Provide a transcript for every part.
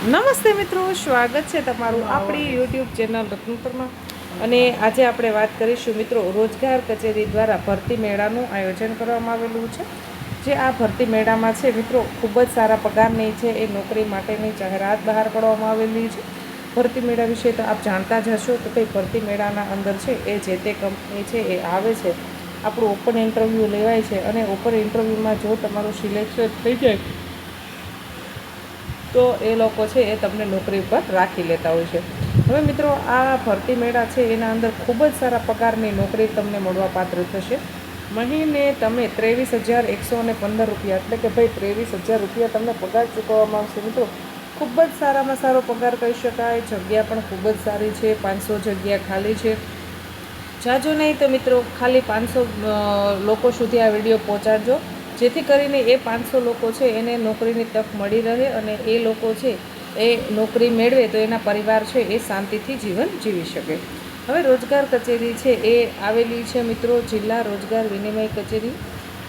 નમસ્તે મિત્રો, સ્વાગત છે તમારું આપણી યુટ્યુબ ચેનલ રત્નપરમાં અને આજે આપણે વાત કરીશું મિત્રો, રોજગાર કચેરી દ્વારા ભરતી મેળાનું આયોજન કરવામાં આવેલું છે. જે આ ભરતી મેળામાં છે મિત્રો, ખૂબ જ સારા પગારની છે, એ નોકરી માટેની જાહેરાત બહાર પાડવામાં આવેલી છે. ભરતી મેળા વિશે તો આપ જાણતા જ હશો કે ભાઈ ભરતી મેળાના અંદર છે, એ જે તે કંપની છે એ આવે છે. આપણું ઓપન ઇન્ટરવ્યૂ લેવાય છે અને ઓપન ઇન્ટરવ્યૂમાં જો તમારું સિલેક્શન થઈ જાય તો એ લોકો છે એ તમને નોકરી પર રાખી લેતા હોય છે. હવે મિત્રો, આ ભરતી મેળા છે, એના અંદર ખૂબ જ સારા પગારની નોકરી તમને મળવા પાત્ર થશે. મહિને તમે ત્રેવીસ હજાર એકસો અને પંદર રૂપિયા, એટલે કે ભાઈ ત્રેવીસ હજાર રૂપિયા તમને પગાર ચૂકવવામાં આવશે મિત્રો. ખૂબ જ સારામાં સારો પગાર કહી શકાય, જગ્યા પણ ખૂબ જ સારી છે, પાંચસો જગ્યા ખાલી છે. જાજો નહીં તો મિત્રો, ખાલી પાંચસો લોકો સુધી આ વીડિયો પહોંચાડજો. જેથી કરીને એ પાંચસો લોકો છે, એને નોકરીની તક મળી રહે અને એ લોકો છે, એ નોકરી મેળવે તો એના પરિવાર છે, એ શાંતિથી જીવન જીવી શકે. હવે રોજગાર કચેરી છે, એ આવેલી છે મિત્રો જિલ્લા રોજગાર વિનિમય કચેરી.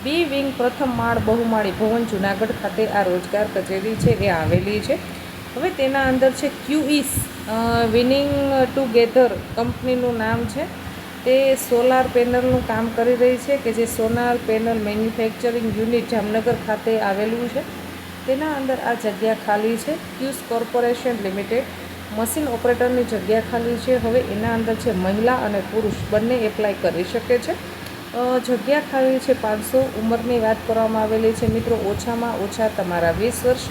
બી વિંગ પ્રથમ માળ બહુમાળી ભવન જુનાગઢ ખાતે આ રોજગાર કચેરી છે, એ આવેલી છે. હવે તેના અંદર છે ક્યુઇસ વિનિંગ ટુગેધર કંપનીનું નામ છે. તે સોલાર પેનલનું કામ કરી રહી છે કે જે solar panel manufacturing unit Jamnagar ખાતે આવેલું છે. તેના અંદર આ જગ્યા ખાલી છે. ક્યુસ કોર્પોરેશન લિમિટેડ મશીન ઓપરેટરની જગ્યા ખાલી છે. હવે એના અંદર છે મહિલા અને પુરુષ બંને એપ્લાય કરી શકે છે. જગ્યા ખાલી છે પાંચસો. ઉંમરની વાત કરવામાં આવેલી છે. મિત્રો, ઓછામાં ઓછા તમારા વીસ વર્ષ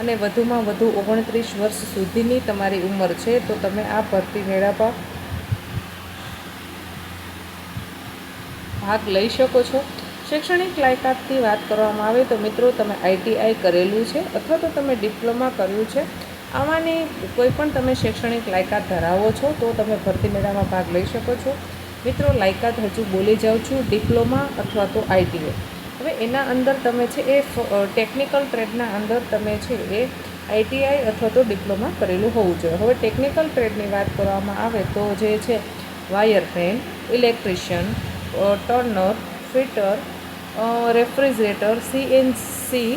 અને વધુમાં વધુ ઓગણત્રીસ વર્ષ સુધીની તમારી ઉંમર છે. તો તમે આ ભરતી મેળા ભાગ લઈ શકો છો. શૈક્ષણિક લાયકાતની વાત કરવામાં આવે તો મિત્રો તમે આઈટીઆઈ કરેલું છે અથવા તો તમે ડિપ્લોમા કર્યું છે. આમાંની કોઈ પણ તમે શૈક્ષણિક લાયકાત ધરાવો છો તો તમે ભરતી મેળામાં ભાગ લઈ શકો છો. મિત્રો લાયકાત હજુ બોલી જાઉં છું ડિપ્લોમા અથવા તો આઈટીઆઈ હવે એના અંદર તમે છે એ ટેકનિકલ ટ્રેડના અંદર તમે છે એ આઈટીઆઈ અથવા તો ડિપ્લોમા કરેલું હોવું જોઈએ. હવે ટેકનિકલ ટ્રેડની વાત કરવામાં આવે તો જે છે wire wireman electrician turner, fitter refrigerator, CNC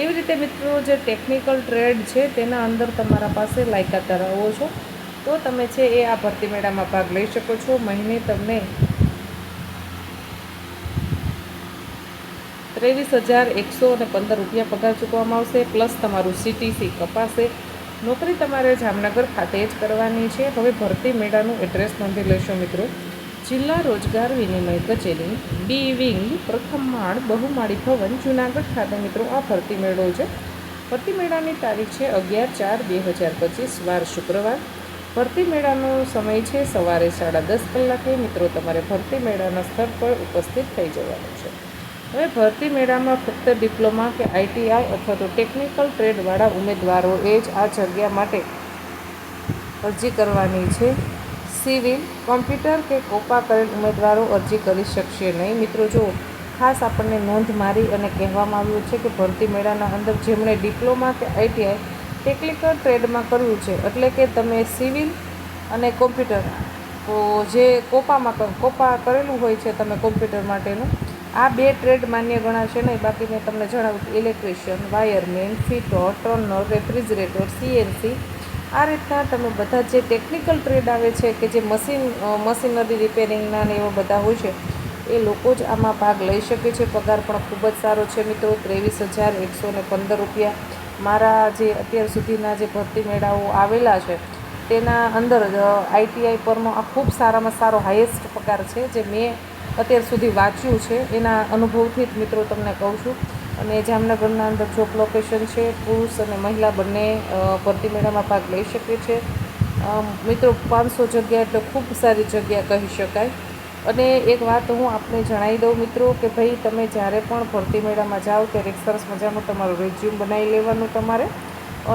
એવી રીતે મિત્રો જે ટેકનિકલ ટ્રેડ છે તેના અંદર તમારા પાસે લાયકાત ધરાવો છો. તો તમે છે એ આ ભરતી મેળામાં ભાગ લઈ શકો છો. મહિને તમને ત્રેવીસ હજાર એકસો અને પંદર રૂપિયા પગાર ચૂકવામાં આવશે, પ્લસ તમારું સીટીસી કપાશે. નોકરી તમારે જામનગર ખાતે જ કરવાની છે. હવે ભરતી મેળાનું એડ્રેસ નોંધી લેશો મિત્રો. જિલ્લા રોજગાર વિનિમય કચેરી બી વિંગ પ્રથમ માળ બહુમાળી ભવન, જુનાગઢ ખાતે મિત્રો આ ભરતી મેળો છે. ભરતી મેળાની તારીખ છે અગિયાર ચાર બે હજાર પચીસ, વાર શુક્રવાર. ભરતી મેળાનો સમય છે સવારે સાડા દસ કલાકે. મિત્રો, તમારે ભરતી મેળાના સ્થળ પર ઉપસ્થિત થઈ જવાનું છે. હવે ભરતી મેળામાં ફક્ત ડિપ્લોમા કે આઈટીઆઈ અથવા તો ટેકનિકલ ટ્રેડવાળા ઉમેદવારોએ જ આ જગ્યા માટે અરજી કરવાની છે. સિવિલ, કોમ્પ્યુટર કે કોપા કરેલ ઉમેદવારો અરજી કરી શકશે નહીં. મિત્રો, જો ખાસ આપણને નોંધ મારી અને કહેવામાં આવ્યું છે કે ભરતી મેળાના અંદર જેમણે ડિપ્લોમા કે આઈટીઆઈ ટેકનિકલ ટ્રેડમાં કર્યું છે, એટલે કે તમે સિવિલ અને કોમ્પ્યુટર જે કોપામાં કોપા કરેલું હોય છે તમે કોમ્પ્યુટર માટેનું, આ બે ટ્રેડ માન્ય ગણાશે નહીં. બાકી મેં તમને જણાવ્યું electrician, wireman, fitter turner refrigerator, CNC આ રીતના તમે બધા જે ટેકનિકલ ટ્રેડ આવે છે કે જે મશીન મશીનરી રિપેરિંગના ને એવા બધા હોય છે, એ લોકો જ આમાં ભાગ લઈ શકે છે. પગાર પણ ખૂબ જ સારો છે મિત્રો. ત્રેવીસ હજાર એકસો ને પંદર રૂપિયા. મારા જે અત્યાર સુધીના જે ભરતી મેળાઓ આવેલા છે, તેના અંદર આઈટીઆઈ પરનો આ ખૂબ સારામાં સારો હાઈએસ્ટ પગાર છે, જે મેં અત્યાર સુધી વાંચ્યું છે. એના અનુભવથી જ મિત્રો તમને કહું છું. અને જામનગરના અંદર જોબ લોકેશન છે, પુરુષ અને મહિલા બંને ભરતી મેળામાં ભાગ લઈ શકે છે. મિત્રો, પાંચસો જગ્યા એટલે ખૂબ સારી જગ્યા કહી શકાય. અને એક વાત હું આપને જણાવી દઉં મિત્રો, કે ભાઈ, તમે જ્યારે પણ ભરતી મેળામાં જાઓ, ત્યારે એક સરસ મજાનું તમારું રેઝ્યુમ બનાવી લેવાનું તમારે.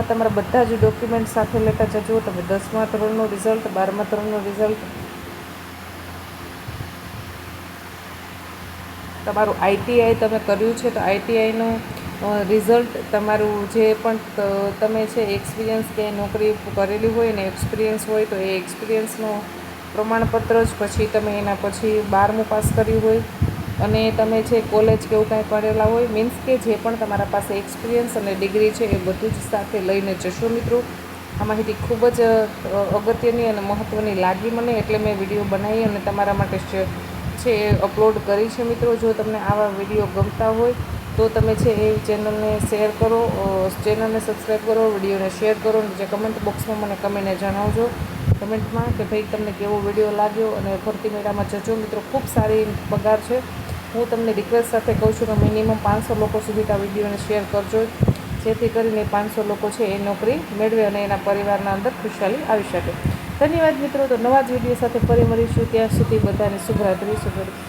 તમારા બધા જ ડોક્યુમેન્ટ સાથે લેતા જજો. તમે દસમા ધોરણનું રિઝલ્ટ બારમા ધોરણનું રિઝલ્ટ તમારું આઈટીઆઈ તમે કર્યું છે, તો આઈટીઆઈનું રિઝલ્ટ તમારું જે પણ તમે છે, એક્સપિરિયન્સ કે નોકરી કરેલી હોય ને, એક્સપિરિયન્સ હોય, તો એ એક્સપિરિયન્સનું પ્રમાણપત્ર જ પછી તમે એના પછી બારમું પાસ કર્યું હોય. અને તમે છે કોલેજ કે એવું કાંઈ કરેલા હોય, મીન્સ કે જે પણ તમારા પાસે એક્સપિરિયન્સ અને ડિગ્રી છે, એ બધું જ સાથે લઈને જશો મિત્રો. આ માહિતી ખૂબ જ અગત્યની અને મહત્ત્વની લાગી મને, એટલે મેં વીડિયો બનાવી અને તમારા માટે છે એ અપલોડ કરી છે મિત્રો. જો તમને આવા વીડિયો ગમતા હોય, તો તમે છે એ ચેનલને શેર કરો ચેનલને સબસ્ક્રાઈબ કરો વિડીયોને શેર કરો જે કમેન્ટ બોક્સમાં મને કમેન્ટને જણાવજો. કમેન્ટમાં કે ભાઈ તમને કેવો વીડિયો લાગ્યો અને ભરતી મેળામાં જજો. મિત્રો, ખૂબ સારી પગાર છે. હું તમને રિક્વેસ્ટ સાથે કહું છું કે મિનિમમ પાંચસો લોકો સુધી આ વિડીયોને શેર કરજો. જેથી કરીને પાંચસો લોકો છે એ નોકરી મેળવે અને એના પરિવારના અંદર ખુશાલી આવી શકે. ધન્યવાદ મિત્રો તો નવા જ વીડિયો સાથે ફરી મળીશું ત્યાં સુધી બધાને શુભરાત્રી શુભરાત્રી